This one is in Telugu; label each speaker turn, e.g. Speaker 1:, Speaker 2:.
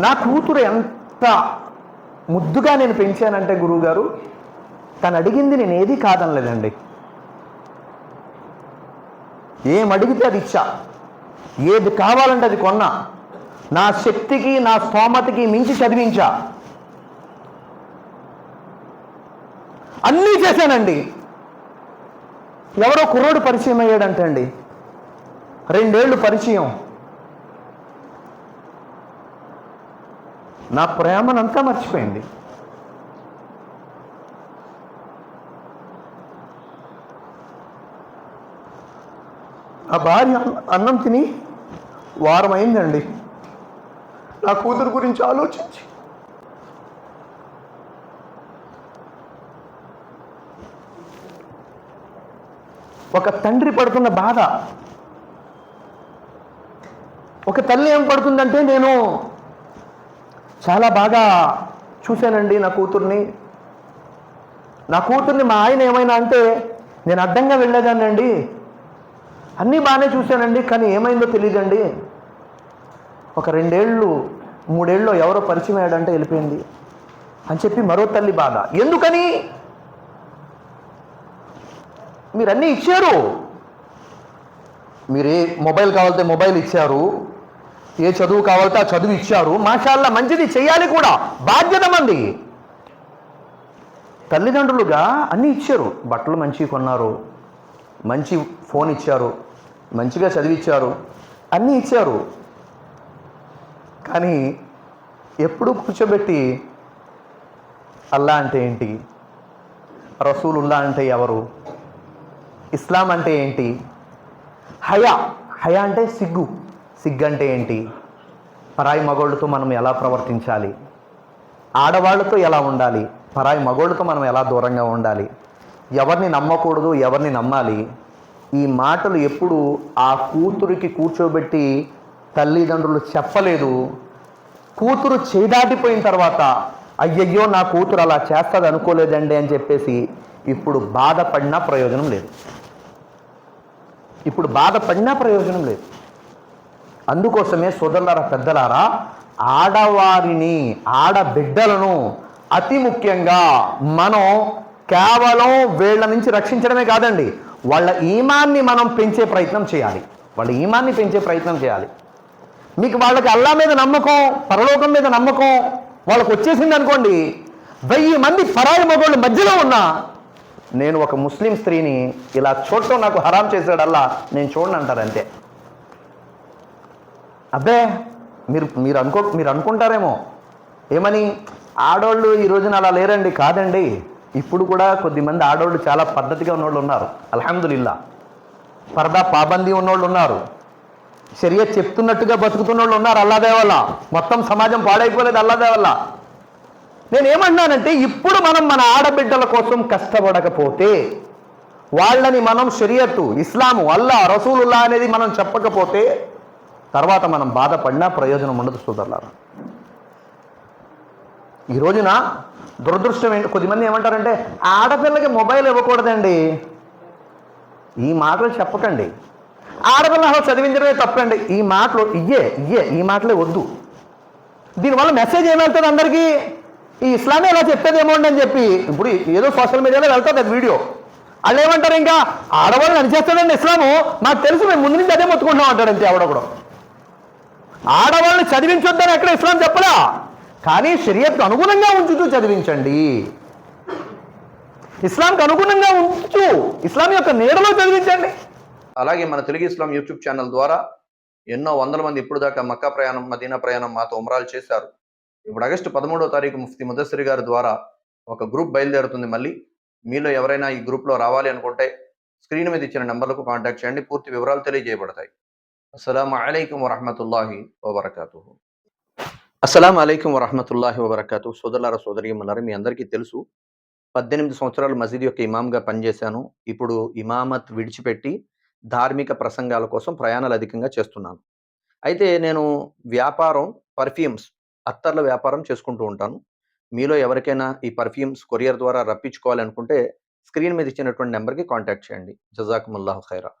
Speaker 1: నా కూతురు ఎంత ముద్దుగా నేను పెంచానంటే గురువుగారు తను అడిగింది నేను ఏది కాదనలేదండి. ఏం అడిగితే అది ఇచ్చా. ఏది కావాలంటే అది కొన్నా. నా శక్తికి నా స్తోమతకి మించి చదివించా. అన్నీ చేశానండి. ఎవరో కుర్రోడు పరిచయం అయ్యాడంటండి. రెండేళ్ళు పరిచయం. నా ప్రేమనంతా మర్చిపోయింది. ఆ భార్య అన్నం తిని వారం అయిందండి నా కూతురు గురించి ఆలోచించి. ఒక తండ్రి పడుతున్న బాధ. ఒక తల్లి ఏం పడుతుందంటే నేను చాలా బాగా చూశానండి నా కూతుర్ని. నా కూతుర్ని మా ఆయన ఏమైనా అంటే నేను అడ్డంగా వెళ్ళేదాన్నండి. అన్నీ బాగానే చూశానండి కానీ ఏమైందో తెలియదండి ఒక రెండేళ్ళు మూడేళ్ళు ఎవరో పరిచయం అయ్యాడంటే వెళ్ళిపోయింది అని చెప్పి మరో తల్లి బాధ. ఎందుకని? మీరు అన్నీ ఇచ్చారు. మీరు ఏ మొబైల్ కావాలంటే మొబైల్ ఇచ్చారు. ఏ చదువు కావాలంటే ఆ చదువు ఇచ్చారు. మాషాల్లా మంచిది చేయాలి కూడా. బాధ్యత మంది. తల్లిదండ్రులుగా అన్నీ ఇచ్చారు. బట్టలు మంచివి కొన్నారు. మంచి ఫోన్ ఇచ్చారు. మంచిగా చదివిచ్చారు. అన్నీ ఇచ్చారు. కానీ ఎప్పుడు కూర్చోబెట్టి అల్లా అంటే ఏంటి? రసూలుల్లా అంటే ఎవరు? ఇస్లాం అంటే ఏంటి? హయా. హయా అంటే సిగ్గు. సిగ్గు అంటే ఏంటి? పరాయి మగోళ్ళతో మనం ఎలా ప్రవర్తించాలి? ఆడవాళ్ళతో ఎలా ఉండాలి? పరాయి మగోళ్ళతో మనం ఎలా దూరంగా ఉండాలి? ఎవరిని నమ్మకూడదు ఎవరిని నమ్మాలి? ఈ మాటలు ఎప్పుడు ఆ కూతురికి కూర్చోబెట్టి తల్లిదండ్రులు చెప్పలేదు. కూతురు చేదాటిపోయిన తర్వాత అయ్యయ్యో నా కూతురు అలా చేస్తుంది అనుకోలేదండి అని చెప్పేసి ఇప్పుడు బాధపడినా ప్రయోజనం లేదు. ఇప్పుడు బాధపడినా ప్రయోజనం లేదు. అందుకోసమే సోదరులారా పెద్దలారా ఆడవారిని ఆడబిడ్డలను అతి ముఖ్యంగా మనం కేవలం వీళ్ళ నుంచి రక్షించడమే కాదండి వాళ్ళ ఈమాన్ని మనం పెంచే ప్రయత్నం చేయాలి. వాళ్ళ ఈమాన్ని పెంచే ప్రయత్నం చేయాలి. మీకు వాళ్ళకి అల్లా మీద నమ్మకం పరలోకం మీద నమ్మకం వాళ్ళకు వచ్చేసింది అనుకోండి వెయ్యి మంది పరాయి మగోళ్ళు మధ్యలో ఉన్నా నేను ఒక ముస్లిం స్త్రీని ఇలా చూడటం నాకు హరాం చేశాడల్లా నేను చూడను అంటారు అంతే. అబ్బే మీరు మీరు అనుకో మీరు అనుకుంటారేమో. ఏమని? ఆడవాళ్ళు ఈ రోజున అలా లేరండి కాదండి. ఇప్పుడు కూడా కొద్దిమంది ఆడవాళ్ళు చాలా పద్ధతిగా ఉన్నోళ్ళు ఉన్నారు. అల్హమ్దుల్లా పరదా పాబందీ ఉన్నోళ్ళు ఉన్నారు. శరీర చెప్తున్నట్టుగా బతుకుతున్న వాళ్ళు ఉన్నారు అల్లాదే వల్ల మొత్తం సమాజం పాడైపోలేదు అల్లాదే వల్ల నేనేమన్నానంటే ఇప్పుడు మనం మన ఆడబిడ్డల కోసం కష్టపడకపోతే వాళ్ళని మనం షరియత్తు ఇస్లాము అల్లా రసూలుల్లా అనేది మనం చెప్పకపోతే తర్వాత మనం బాధపడినా ప్రయోజనం ఉండదు సోదరులారా. ఈ రోజున దురదృష్టం ఏంటి? కొద్దిమంది ఏమంటారంటే ఆడపిల్లకి మొబైల్ ఇవ్వకూడదండి. ఈ మాటలు చెప్పకండి. ఆడపిల్ల అసలు చదివించడమే తప్పండి. ఈ మాటలు ఇయ్యే ఇయ్యే ఈ మాటలే వద్దు. దీనివల్ల మెసేజ్ ఏమవుతుంది అందరికీ? ఈ ఇస్లామే ఎలా చెప్పేదేమో అని చెప్పి ఇప్పుడు ఏదో సోషల్ మీడియాలో వెళ్తుంది అది వీడియో. వాళ్ళు ఏమంటారు ఇంకా? ఆడవాళ్ళని అనిచేస్తాడండి ఇస్లాము. మాకు తెలుసు మేము ముందు నుంచి అదే మొత్తుకుంటాం అంటాడంతే కూడా ఆడవాళ్ళని చదివించొద్దని ఎక్కడ ఇస్లాం చెప్పలా? కానీ షరియత్కు అనుగుణంగా ఉంచుతూ చదివించండి. ఇస్లాంకి అనుగుణంగా ఉంచు. ఇస్లాం యొక్క నీడలో చదివించండి.
Speaker 2: అలాగే మన తెలుగు ఇస్లాం యూట్యూబ్ ఛానల్ ద్వారా ఎన్నో వందల మంది ఇప్పుడు దాకా మక్కా ప్రయాణం మదీనా ప్రయాణం మాతో ఉమరాలు చేశారు. ఇప్పుడు ఆగస్టు పదమూడవ తారీఖు ముఫ్తి ముదస్సరి గారి ద్వారా ఒక గ్రూప్ బయలుదేరుతుంది మళ్ళీ. మీలో ఎవరైనా ఈ గ్రూప్లో రావాలి అనుకుంటే స్క్రీన్ మీద ఇచ్చిన నెంబర్లకు కాంటాక్ట్ చేయండి. పూర్తి వివరాలు తెలియజేయబడతాయి. అస్సలం అలైకం వరహమతుల్లాహి వబర్కాతు అస్సలం అలైకం వరహమతుల్లాహి వబర్కాతు సోదరులారా సోదరియమ్మలారా మీ అందరికీ తెలుసు పద్దెనిమిది సంవత్సరాలు మసీద్ యొక్క ఇమామ్గా పనిచేశాను. ఇప్పుడు ఇమామత్ విడిచిపెట్టి ధార్మిక ప్రసంగాల కోసం ప్రయాణాలు అధికంగా చేస్తున్నాను. అయితే నేను వ్యాపారం పర్ఫ్యూమ్స్ అత్తర్ల వ్యాపారం చేసుకుంటూ ఉంటాను. మీలో ఎవరికైనా ఈ పర్ఫ్యూమ్స్ కొరియర్ ద్వారా రప్పించుకోవాలనుకుంటే స్క్రీన్ మీద ఇచ్చినటువంటి నెంబర్కి కాంటాక్ట్ చేయండి. జజాకుముల్లాహు ఖైరా.